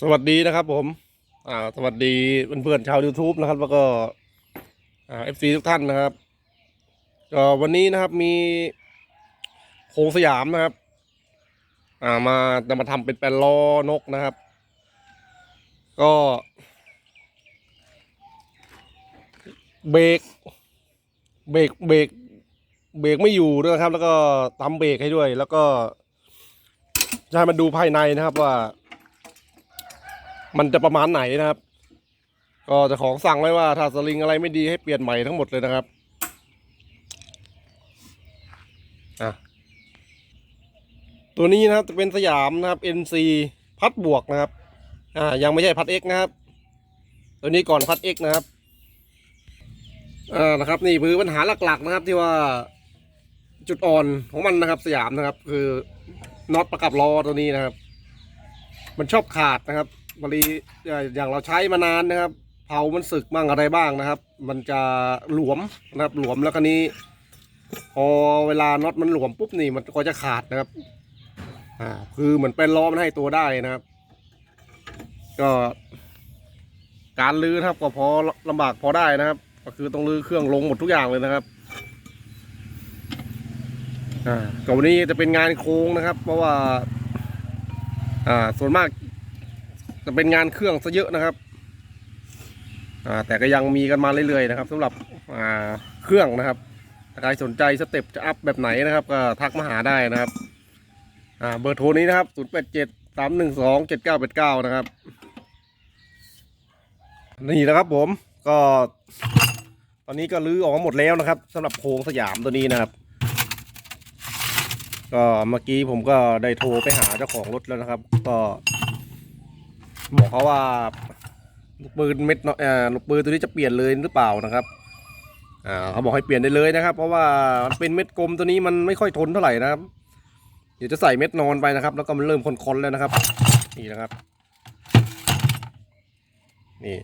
สวัสดีนะครับผมอ่าสวัสดีเพื่อนๆชาว YouTube นะครับ แล้วก็อ่าเอฟซีทุกท่านนะครับก็วันนี้นะครับมีโคงสยามนะครับอ่ามาจะมาทำเป็นแปลนล้อนกนะครับ ก็เบรกเบรกเบรกเบรกไม่อยู่ด้วยครับ แล้วก็ทำเบรกให้ด้วย แล้วก็จะให้มันดูภายในนะครับว่า มันจะประมาณไหนนะครับ ก็จะของสั่งไว้ว่าถ้าสลิงอะไรไม่ดีให้เปลี่ยนใหม่ทั้งหมดเลยนะครับอะตัวนี้นะครับจะเป็นสยามนะครับ NC พัดบวกนะครับอ่ายังไม่ใช่พัด X นะครับ ตัวนี้ก่อนพัด X นะครับอ่านะครับ นี่คือปัญหาหลักๆนะครับ ที่ว่าจุดอ่อนของมันนะครับ สยามนะครับ คือน็อตประกับล้อตัวนี้นะครับ มันชอบขาดนะครับ บริอย่างเราใช้มานานนะครับเผามันสึกบ้างอะไรบ้างนะครับ มันจะหลวมนะครับหลวมแล้วก็นี้พอเวลาน็อตมันหลวมปุ๊บนี่มันก็จะขาดนะครับอ่าคือเหมือนเป็นล้อมันให้ตัวได้นะครับ ก็การลื้อนะครับก็พอลำบากพอได้นะครับ ก็คือต้องลื้อเครื่องลงหมดทุกอย่างเลยนะครับอ่าก็วันนี้จะเป็นงานโค้งนะครับ เพราะว่าอ่าส่วนมาก จะเป็นงานเครื่องซะเยอะนะครับแต่ก็ยังมีกันมาเรื่อยๆนะครับสำหรับเครื่องนะครับใครสนใจสเต็ปจะอัพแบบไหนนะครับ ก็ทักมาหาได้นะครับเบอร์โทรนี้นะครับ 0 8 7 3 1 2 7 9 8 9 นะครับ นี่นะครับผมก็ ตอนนี้ก็รื้อออกมาหมดแล้วนะครับสำหรับโครงสยามตัวนี้นะครับ ก็เมื่อกี้ผมก็ได้โทรไปหาเจ้าของรถแล้วนะครับ ก็ บอกเขาว่าลูกปืนเม็ดเนาะอ่าลูกปืนตัวนี้จะเปลี่ยนเลยหรือเปล่านะครับอ่าเขาบอกให้เปลี่ยนได้เลยนะครับ เพราะว่ามันเป็นเม็ดกลมตัวนี้มันไม่ค่อยทนเท่าไหร่นะครับ เดี๋ยวจะใส่เม็ดนอนไปนะครับ แล้วก็มันเริ่มคอนๆแล้วนะครับ นี่นะครับ นี่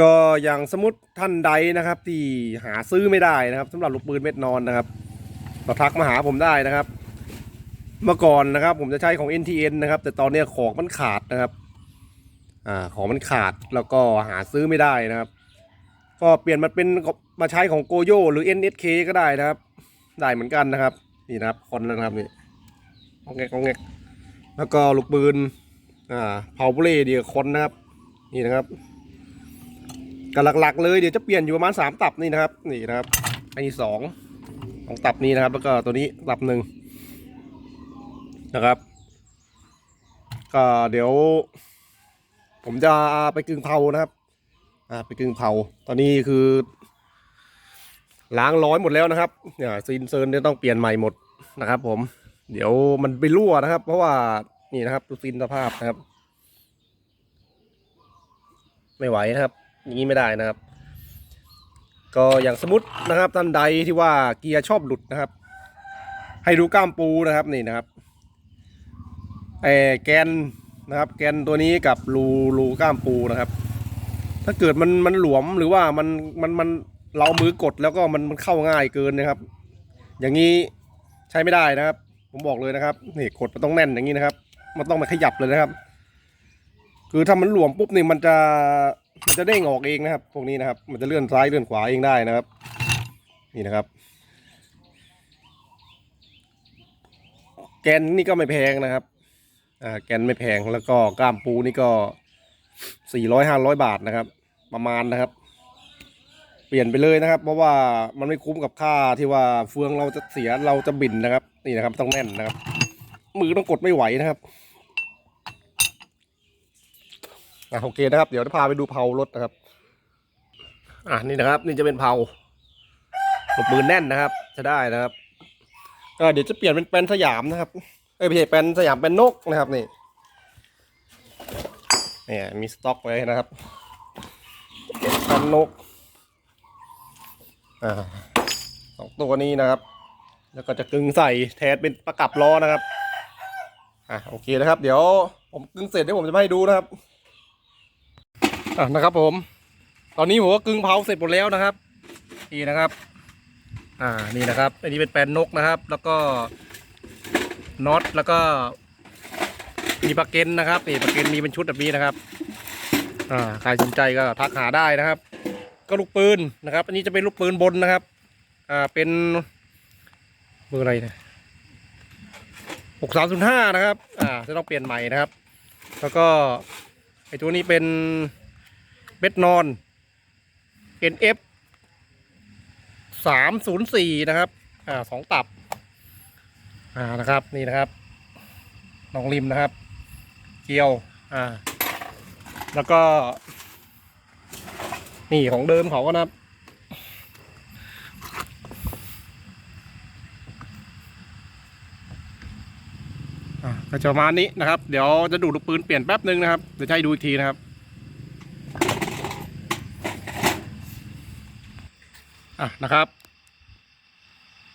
ก็อย่างสมมติท่านใดนะครับ ที่หาซื้อไม่ได้นะครับสำหรับลูกปืนเม็ดนอนนะครับก็ทักมาหาผมได้นะครับ เมื่อก่อนนะครับ ผมจะใช้ของ NTN นะครับ แต่ตอนนี้ของมันขาดนะครับ อ่าของมันขาดแล้วก็หาซื้อไม่ได้นะครับ ก็เปลี่ยนมาเป็นมาใช้ของโกโยหรือ NSK ก็ได้นะครับ ได้เหมือนกันนะครับ นี่นะครับคอนนะครับนี่งองแงกงองแงกแล้วก็ลูกปืนอ่าเผาบุเร่เดียวคอนนะครับ นี่นะครับก็หลักๆ เลยเดี๋ยวจะเปลี่ยนอยู่ประมาณสามตับนี่นะครับ นี่นะครับอันนี้สองสองตับนี้นะครับ แล้วก็ตัวนี้ตับหนึ่ง นะครับ ก็เดี๋ยว ผมจะไปกึ่งเผานะครับอ่าไปกึ่งเผา ตอนนี้คือ ล้างร้อยหมดแล้วนะครับเนี่ยซีนเซิร์นเนี่ยต้องเปลี่ยนใหม่หมดนะครับ ผม เดี๋ยวมันไปรั่วนะครับ เพราะว่านี่นะครับดูซีนสภาพนะครับ ไม่ไหวนะครับอย่างนี้ไม่ได้นะครับ ก็อย่างสมมตินะครับท่านใดที่ว่าเกียร์ชอบหลุดนะครับ ให้ดูกล้ามปูนะครับนี่นะครับ ไอแกนนะครับแกนตัวนี้กับรูรูกล้ามปูนะครับ ถ้าเกิดมันมันหลวมหรือว่ามันมันมันเรามือกดแล้วก็มันมันเข้าง่ายเกินนะครับ อย่างนี้ใช้ไม่ได้นะครับ ผมบอกเลยนะครับนี่กดมันต้องแน่นอย่างนี้นะครับ มันต้องมาขยับเลยนะครับ คือถ้ามันหลวมปุ๊บนี่มันจะมันจะเด้งออกเองนะครับ พวกนี้นะครับ มันจะเลื่อนซ้ายเลื่อนขวาเองได้นะครับ นี่นะครับ แกนนี่ก็ไม่แพงนะครับ แกนไม่แพงแล้วก็กล้ามปูนี่ก็สี่ร้อยห้าร้อยบาทนะครับ ประมาณนะครับ เปลี่ยนไปเลยนะครับ เพราะว่ามันไม่คุ้มกับค่าที่ว่าเฟืองเราจะเสียเราจะบินนะครับ นี่นะครับต้องแน่นนะครับ มือต้องกดไม่ไหวนะครับอะโอเคนะครับ เดี๋ยวจะพาไปดูเผารถนะครับ อะนี่นะครับ นี่จะเป็นเผาลูกปืนแน่นนะครับ จะได้นะครับก็เดี๋ยวจะเปลี่ยนเป็นแปลนสยามนะครับ เอ้ยไม่ใช่แปลนสยามเป็นนกนะครับนี่เนี่ยมีสต็อกไว้นะครับแปลนนกอ่าสองตัวนี้นะครับ แล้วก็จะกึงใส่แทนเป็นประกับล้อนะครับอะโอเคนะครับ เดี๋ยวผมกึงเสร็จเดี๋ยวผมจะให้ดูนะครับอะนะครับผม ตอนนี้ผมก็กึงเผาเสร็จหมดแล้วนะครับนี่นะครับ อ่านี่นะครับ อันนี้เป็นแปลนนกนะครับ แล้วก็ น็อตแล้วก็มีปลาเกนนะครับนี่ปลาเกนมีเป็นชุดแบบนี้นะครับอ่าใครสนใจก็ทักหาได้นะครับ ก็ลูกปืนนะครับ อันนี้จะเป็นลูกปืนบนนะครับ อ่าเป็นเบอร์อะไรนี่ยหกสามศูนย์ห้านะครับ อ่าจะต้องเปลี่ยนใหม่นะครับ แล้วก็ไอตัวนี้เป็นเบ็ดนอน NF สามศูนย์สี่นะครับ อ่าสองตับ อ่านะครับนี่นะครับน้องริมนะครับ เกียวอ่า แล้วก็ นี่ของเดิมเขาก็นะครับอะก็จะประมาณนี้นะครับ เดี๋ยวจะดูดลูกปืนเปลี่ยนแป๊บนึงนะครับ เดี๋ยวจะให้ดูอีกทีนะครับ อะนะครับ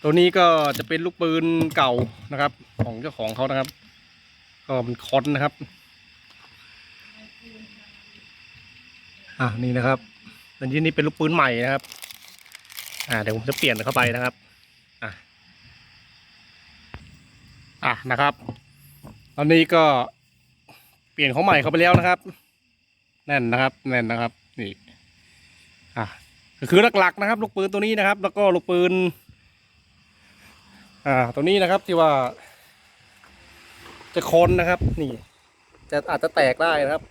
ตัวนี้ก็จะเป็นลูกปืนเก่านะครับ ของเจ้าของเขานะครับ ก็เป็นคอนนะครับ อะนี่นะครับอันนี้นี่เป็นลูกปืนใหม่นะครับ อ่าเดี๋ยวผมจะเปลี่ยนเข้าไปนะครับ อะอะนะครับตอนนี้ก็เปลี่ยนของใหม่เข้าไปแล้วนะครับ แน่นนะครับ แน่นนะครับ นี่ อะคือหลักๆนะครับ ลูกปืนตัวนี้นะครับ แล้วก็ลูกปืน อ่าตัวนี้นะครับที่ว่า จะคนนะครับ นี่ จะอาจจะแตกได้นะครับ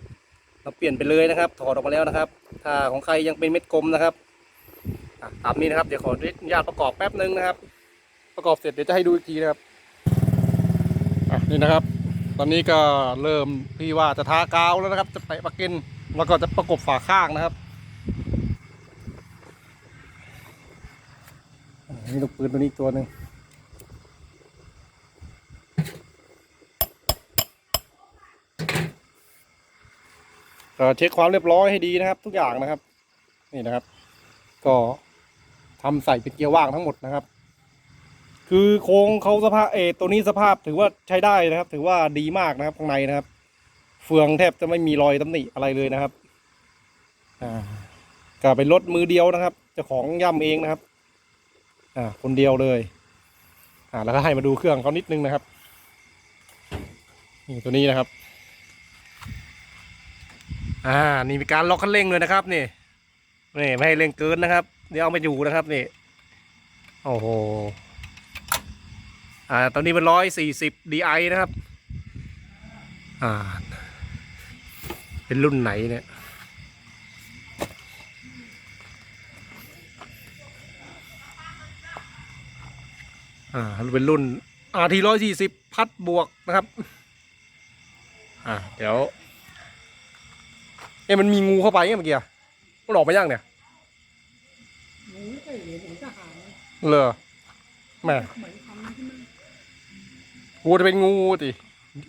เราเปลี่ยนไปเลยนะครับ ถอดออกมาแล้วนะครับ ถ้าของใครยังเป็นเม็ดกลมนะครับอะตามนี้นะครับเดี๋ยวขออนุญาตประกอบแป๊บนึงนะครับ ประกอบเสร็จเดี๋ยวจะให้ดูอีกทีนะครับอะนี่นะครับ ตอนนี้ก็เริ่มพี่ว่าจะทากาวแล้วนะครับ จะแปปากกินแล้วก็จะประกบฝาข้างนะครับนี่ลูกปืนตัวนี้ตัวหนึ่ง เช็คความเรียบร้อยให้ดีนะครับ ทุกอย่างนะครับ นี่นะครับ ก็ทำใส่เป็นเกียร์ว่างทั้งหมดนะครับ คือโครงเขาสภาพเอตัวนี้สภาพถือว่าใช้ได้นะครับ ถือว่าดีมากนะครับข้างในนะครับ เฟืองแทบจะไม่มีรอยตำหนิอะไรเลยนะครับอ่าก็เป็นรถมือเดียวนะครับเจ้าของย่ำเองนะครับ อ่า คนเดียวเลยอ่าแล้วก็ให้มาดูเครื่องเขานิดนึงนะครับนี่ตัวนี้นะครับ อ่านี่มีการล็อกคันเร่งเลยนะครับนี่นี่ไม่ให้เร่งเกินนะครับเดี๋ยวเอาไปอยู่นะครับนี่โอ้โหอ่าตอนนี้เป็นร้อยสี่สิบดีไอนะครับอ่าเป็นรุ่นไหนเนี่ยอ่าเป็นรุ่น RT ร้อยสี่สิบพัดบวกนะครับ อ่าเดี๋ยว เอ๊ะมันมีงูเข้าไปเมื่อกี้อะมันออกมายังเนี่ยหนูไม่เคยเห็นเห็นทหารเลอแหม่เหมือนทำขึ้นมางูจะเป็นงูสิ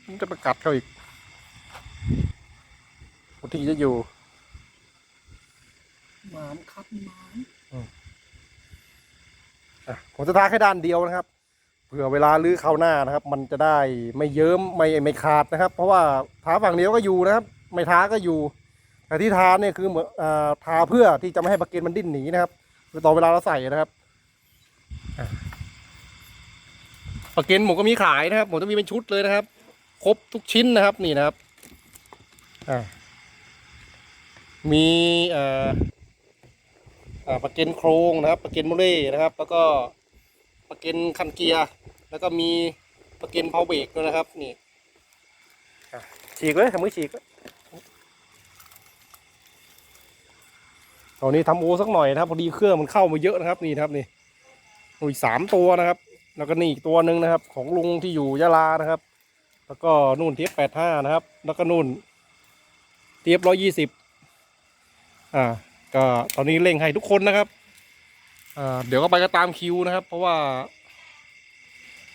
มันจะไปกัดเขาอีกปกติจะอยู่ หมามครับหมามอะผมจะทาแค่ด้านเดียวนะครับ เผื่อเวลาลื้อเข้าวหน้านะครับ มันจะได้ไม่เยิ้มไม่ไม่ขาดนะครับ เพราะว่าทาฝั่งเดียวก็อยู่นะครับ ไม่ทาก็อยู่ แต่ที่ทาเนี่ยคือเหมือนทาเพื่อที่จะไม่ให้ปลาเกนมันดิ้นหนีนะครับตอนเวลาเราใส่นะครับปลาเกนผมก็มีขายนะครับผมจะมีเป็นชุดเลยนะครับ ครบทุกชิ้นนะครับนี่นะครับมีปลาเกนโครงนะครับปลาเกนโมเล่นะครับ แล้วก็ปลาเกนคันเกียร์แล้วก็มีปลาเกนเพาเบรกด้วยนะครับ นี่ฉีกเลยทำมือฉีกเลย ตอนนี้ทำโอสักหน่อยนะครับพอดีเครื่องมันเข้ามาเยอะนะครับนี่ครับนี่อุ้ยสามตัวนะครับ แล้วก็นี่อีกตัวหนึ่งนะครับ ของลุงที่อยู่ยะลานะครับ แล้วก็นู่นเทียบแปดห้านะครับ แล้วก็นู่นเทียบร้อยยี่สิบอ่าก็ตอนนี้เร่งให้ทุกคนนะครับอ่าเดี๋ยวก็ไปก็ตามคิวนะครับ เพราะว่า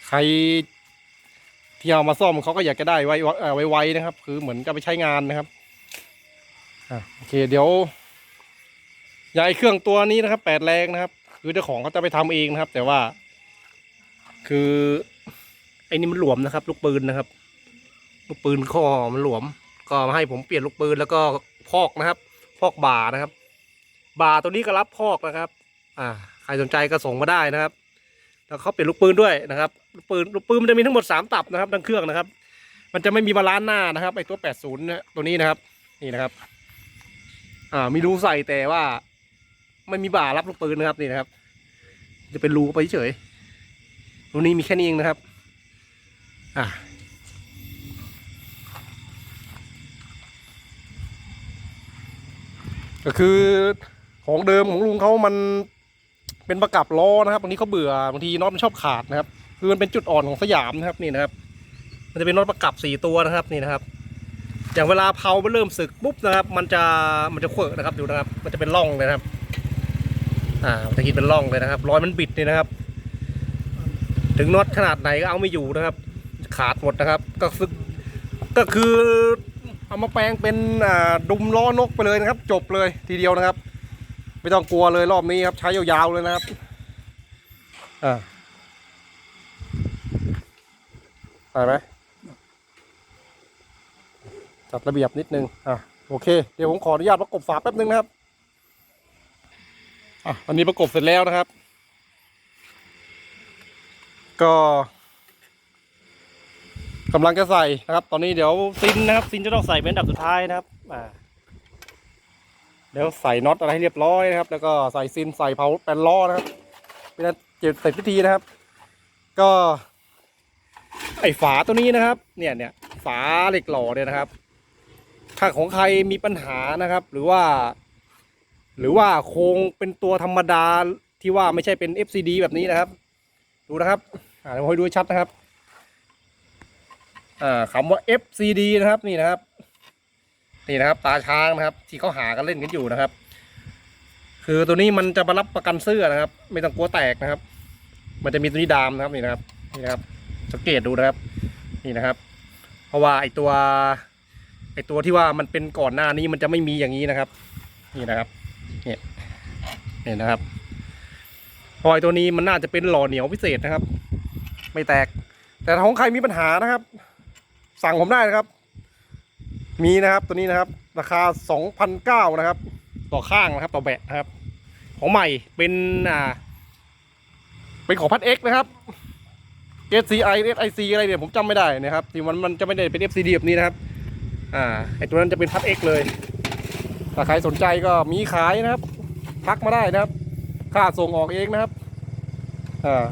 ใครที่เอามาซ่อมเขาก็อยากจะได้ไวเอ่อไวๆนะครับ คือเหมือนกับไปใช้งานนะครับอ่าโอเคเดี๋ยว ย้ายเครื่องตัวนี้นะครับแปดแรงนะครับ คือเจ้าของเขาจะไปทำเองนะครับ แต่ว่า คือไอ้นี่มันหลวมนะครับ ลูกปืนนะครับ ลูกปืนข้อมันหลวม ก็มาให้ผมเปลี่ยนลูกปืนแล้วก็พอกนะครับ พอกบ่านะครับ บ่าตัวนี้ก็รับพอกนะครับ อ่า ใครสนใจก็ส่งมาได้นะครับ แล้วเขาเปลี่ยนลูกปืนด้วยนะครับลูกปืนลูกปืนมันจะมีทั้งหมดสามตับนะครับทั้งเครื่องนะครับ มันจะไม่มีบาลานซ์หน้านะครับไอตัว80นะตัวนี้นะครับ นี่นะครับ อ่ามีรูใส่แต่ว่า ไม่มีบ่ารับลูกปืนนะครับนี่นะครับ จะเป็นรูไปเฉยตัวนี้มีแค่นี้เองนะครับ อ่าก็คือของเดิมของลุงเขามันเป็นประกับล้อนะครับบางทีเขาเบื่อบางทีน็อตมันชอบขาดนะครับ คือมันเป็นจุดอ่อนของสยามนะครับนี่นะครับ มันจะเป็นน็อตประกับสี่ตัวนะครับนี่นะครับ อย่างเวลาเผามันเริ่มสึกปุ๊บนะครับ มันจะมันจะเขวะนะครับดูนะครับ มันจะเป็นร่องเลยนะครับ อ่าจะกินเป็นร่องเลยนะครับ รอยมันบิดนี่นะครับ ถึงน็อตขนาดไหนก็เอาไม่อยู่นะครับ ขาดหมดนะครับ ก็คือก็คือเอามาแปลงเป็นอ่าดุมล้อนกไปเลยนะครับ จบเลยทีเดียวนะครับ ไม่ต้องกลัวเลยรอบนี้ครับ ใช้ยาวๆเลยนะครับอ่าไปไหมจัดระเบียบนิดนึงอะโอเค เดี๋ยวผมขออนุญาตประกบฝาแป๊บนึงนะครับ อะวันนี้ประกบเสร็จแล้วนะครับ ก็กำลังจะใส่นะครับ ตอนนี้เดี๋ยวซินนะครับซินจะต้องใส่เป็นดับสุดท้ายนะครับอ่าเดี๋ยวใส่น็อตอะไรให้เรียบร้อยนะครับ แล้วก็ใส่ซินใส่เพาแปนล้อนะครับเป็นเจ็บเสร็จพิธีนะครับ ก็ไอฝาตัวนี้นะครับ เนี่ยเนี่ยฝาเหล็กหล่อเนี่ยนะครับถ้าของใครมีปัญหานะครับ หรือว่า หรือว่าโครงเป็นตัวธรรมดาที่ว่าไม่ใช่เป็น FCD แบบนี้นะครับ ดูนะครับอ่าเดี๋ยวผมให้ดูชัดนะครับอ่าคำว่า FCD นะครับนี่นะครับนี่นะครับตาช้างนะครับ ที่เขาหากันเล่นกันอยู่นะครับ คือตัวนี้มันจะมารับประกันเสื้อนะครับ ไม่ต้องกลัวแตกนะครับ มันจะมีตัวนี้ดามนะครับนี่นะครับนี่นะครับสังเกตดูนะครับ นี่นะครับ เพราะว่าไอตัวไอตัวที่ว่ามันเป็นก่อนหน้านี้มันจะไม่มีอย่างนี้นะครับ นี่นะครับ นี่นะครับเพอไอตัวนี้มันน่าจะเป็นหล่อเหนียวพิเศษนะครับ ไม่แตก แต่ถ้าของใครมีปัญหานะครับ สั่งผมได้นะครับ มีนะครับตัวนี้นะครับ ราคา2,009นะครับ ต่อข้างนะครับ ต่อแบะนะครับ ของใหม่เป็นอ่า เป็นของพัดเอ็กนะครับ SCI SIC อะไรเนี่ยผมจำไม่ได้นะครับที่มันมันจะไม่ได้เป็น FCD แบบนี้นะครับ อ่าไอตัวนั้นจะเป็นพัด X เลยถ้าใครสนใจก็มีขายนะครับ ทักมาได้นะครับ ค่าส่งออกเองนะครับอ่า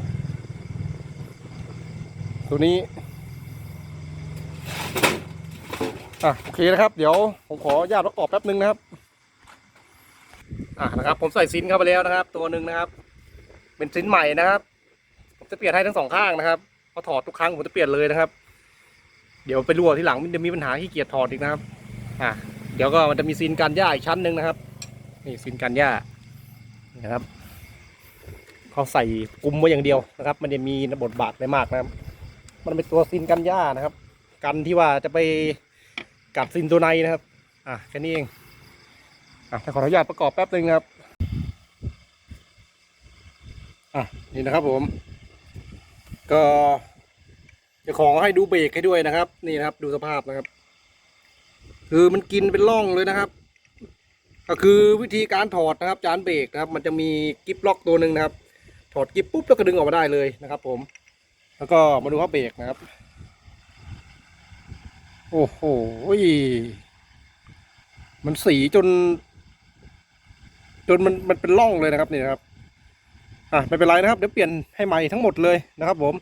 ตัวนี้อะโอเคนะครับ เดี๋ยวผมขอญาตประกอบแป๊บนึงนะครับอะนะครับ ผมใส่ซินเข้าไปแล้วนะครับ ตัวหนึ่งนะครับ เป็นซินใหม่นะครับ ผมจะเปลี่ยนให้ทั้งสองข้างนะครับพอถอดทุกครั้งผมจะเปลี่ยนเลยนะครับ เดี๋ยวไปรั่วที่หลังมันจะมีปัญหาขี้เกียจถอดอีกนะครับ อะเดี๋ยวก็มันจะมีซีนกันหญ้าอีกชั้นหนึ่งนะครับ นี่ซีนกันหญ้า นะครับเขาใส่กุมไว้อย่างเดียวนะครับ มันจะมีบทบาทไม่มากนะครับ มันเป็นตัวซีนกันหญ้านะครับ กันที่ว่าจะไปกัดซีนตัวในนะครับ อะแค่นี้เองอะขออนุญาตประกอบแป๊บหนึ่งนะครับอะนี่นะครับผม ก็เจะของให้ดูเบรกให้ด้วยนะครับ นี่นะครับ ดูสภาพนะครับ คือมันกินเป็นร่องเลยนะครับ ก็คือวิธีการถอดนะครับจานเบรกนะครับ มันจะมีกิฟล็อกตัวหนึ่งนะครับ ถอดกิฟปุ๊บแล้วก็ดึงออกมาได้เลยนะครับ ผม แล้วก็มาดูว่าเบรกนะครับ โอ้โหมันสีจน จนมันมันเป็นร่องเลยนะครับนี่นะครับอะไม่เป็นไรนะครับเดี๋ยวเปลี่ยนให้ใหม่ทั้งหมดเลยนะครับ ผม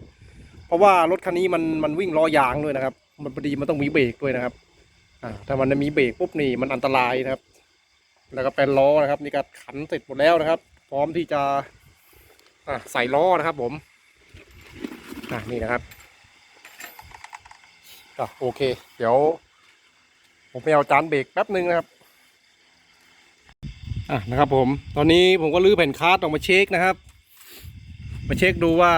เพราะว่ารถคันนี้มันมันวิ่งล้อยางด้วยนะครับ มันพอดีมันต้องมีเบรกด้วยนะครับ อ่าถ้ามันมีเบรกปุ๊บนี่มันอันตรายนะครับ แล้วก็เป็นล้อนะครับ นี่ก็ขันเสร็จหมดแล้วนะครับ พร้อมที่จะะใส่ล้อนะครับผมนี่นะครับอโอเค เดี๋ยว ผมไปเอาจานเบรกแป๊บนึงนะครับอะนะครับผมตอนนี้ผมก็ลื้อแผ่นคาร์ดออกมาเช็คนะครับ มาเช็คดูว่า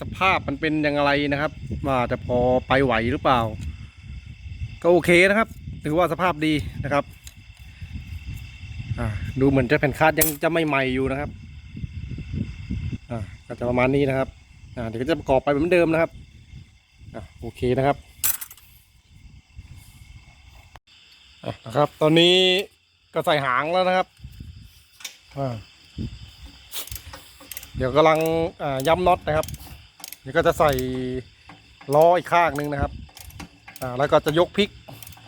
สภาพมันเป็นยังไงนะครับว่าจะพอไปไหวหรือเปล่า ก็โอเคนะครับ ถือว่าสภาพดีนะครับ ดูเหมือนจะแผ่นคาดยังจะไม่ใหม่อยู่นะครับ อ่าก็จะประมาณนี้นะครับ อ่าเดี๋ยวก็จะประกอบไปเหมือนเดิมนะครับ อ่าโอเคนะครับ อะนะครับ ตอนนี้ก็ใส่หางแล้วนะครับ อ่า เดี๋ยวกำลังอ่าย้ำน็อตนะครับ เดี๋ยวก็จะใส่ล้ออีกข้างหนึ่งนะครับ อ่า แล้วก็จะยกพลิก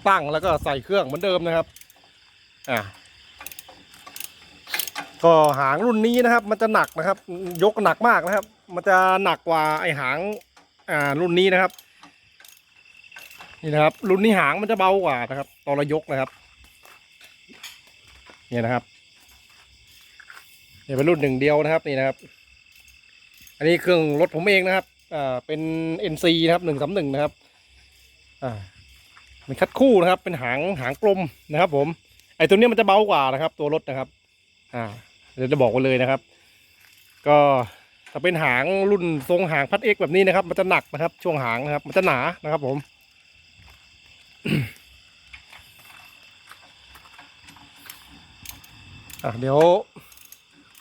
ตั้งแล้วก็ใส่เครื่องเหมือนเดิมนะครับ อ่า ก็หางรุ่นนี้นะครับมันจะหนักนะครับ ยกหนักมากนะครับ มันจะหนักกว่าไอหางอ่ารุ่นนี้นะครับนี่นะครับ รุ่นนี้หางมันจะเบากว่านะครับตอนเรายกนะครับเนี่ยนะครับเนี่ยเป็นรุ่นหนึ่งเดียวนะครับนี่นะครับ อันนี้เครื่องรถผมเองนะครับอ่าเป็น NC นะครับหนึ่งสามหนึ่งนะครับอ่าเป็นคัดคู่นะครับ เป็นหางหางกลมนะครับ ผม ไอตัวเนี้ยมันจะเบากว่านะครับ ตัวรถนะครับ อ่า เดี๋ยวจะบอกไว้เลยนะครับ ก็ถ้าเป็นหางรุ่นทรงหางพัดเอกแบบนี้นะครับ มันจะหนักนะครับ ช่วงหางนะครับ มันจะหนานะครับผม อะเดี๋ยว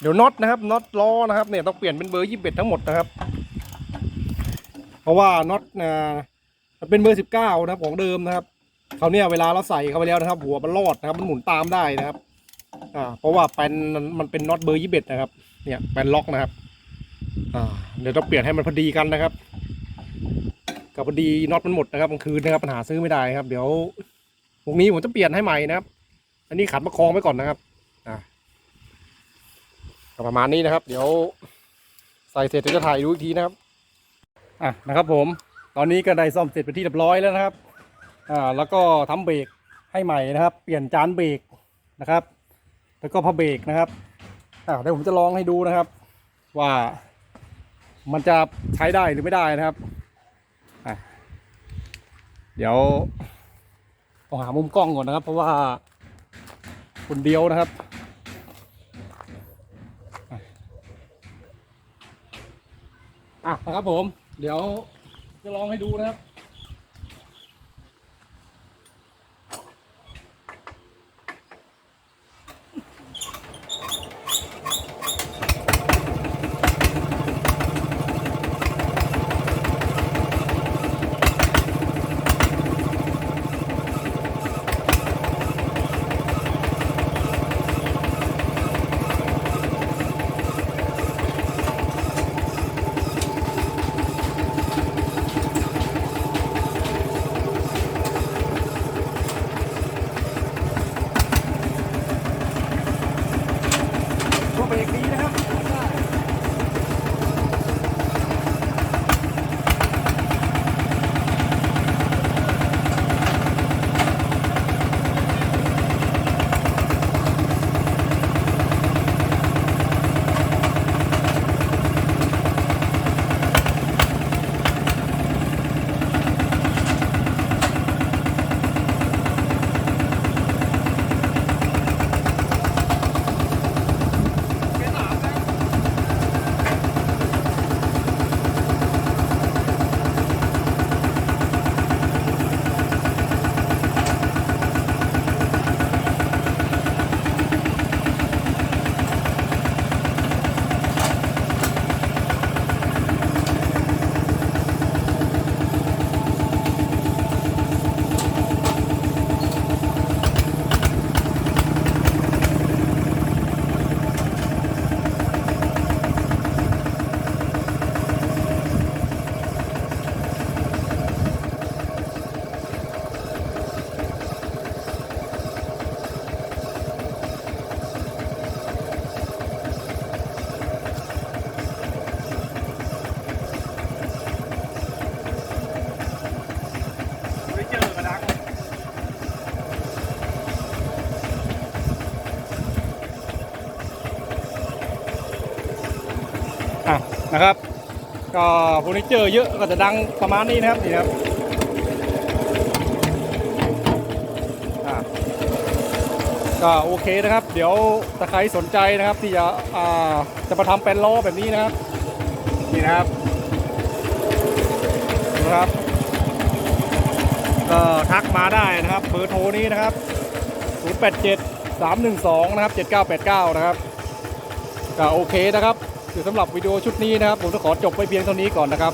เดี๋ยวน็อตนะครับน็อตล้อนะครับเนี่ยต้องเปลี่ยนเป็นเบอร์ยี่สิบเอ็ดทั้งหมดนะครับ เพราะว่าน็อตนะมันเป็นเบอร์สิบเก้านะครับของเดิมนะครับเขาเนี่ยเวลาเราใส่เข้าไปแล้วนะครับ หัวมันรอดนะครับ มันหมุนตามได้นะครับ อ่าเพราะว่าแปนมันมันเป็นน็อตเบอร์ยี่สิบเอ็ดนะครับ เนี่ยแปนล็อกนะครับ อ่า เดี๋ยวต้องเปลี่ยนให้มันพอดีกันนะครับ กับพอดีน็อตมันหมดนะครับกลางคืนนะครับปัญหาซื้อไม่ได้ครับ เดี๋ยวพรุ่งนี้ผมจะเปลี่ยนให้ใหม่นะครับ อันนี้ขัดประคองไว้ก่อนนะครับ อ่าประมาณนี้นะครับ เดี๋ยวใส่เสร็จเดี๋ยวจะถ่ายดูอีกทีนะครับ อะนะครับผม ตอนนี้ก็ได้ซ่อมเสร็จเป็นที่เรียบร้อยแล้วนะครับ อ่า แล้วก็ทำเบรกให้ใหม่นะครับ เปลี่ยนจานเบรกนะครับ แล้วก็ผ้าเบรกนะครับอ่าเดี๋ยวผมจะลองให้ดูนะครับ ว่ามันจะใช้ได้หรือไม่ได้นะครับอะเดี๋ยวต้องหามุมกล้องก่อนนะครับ เพราะว่าคนเดียวนะครับอะนะครับผม เดี๋ยวจะลองให้ดูนะครับ ร์นิเจอร์เยอะก็จะดังประมาณนี้นะครับนี่นะครับก็โอเคนะครับ เดี๋ยวถ้าใครสนใจนะครับ ที่จะจะมาทำเป็นล้อแบบนี้นะครับนี่นะครับนะครับก็ทักมาได้นะครับเบอร์โทรนี้นะครับ 087 312 นะครับ 7989 นะครับก็โอเคนะครับ คือสำหรับวิดีโอชุดนี้นะครับ ผมจะขอจบไปเพียงเท่านี้ก่อนนะครับ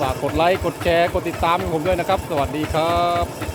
ฝากกดไลค์ กดแชร์ กดติดตามให้ผมด้วยนะครับ สวัสดีครับ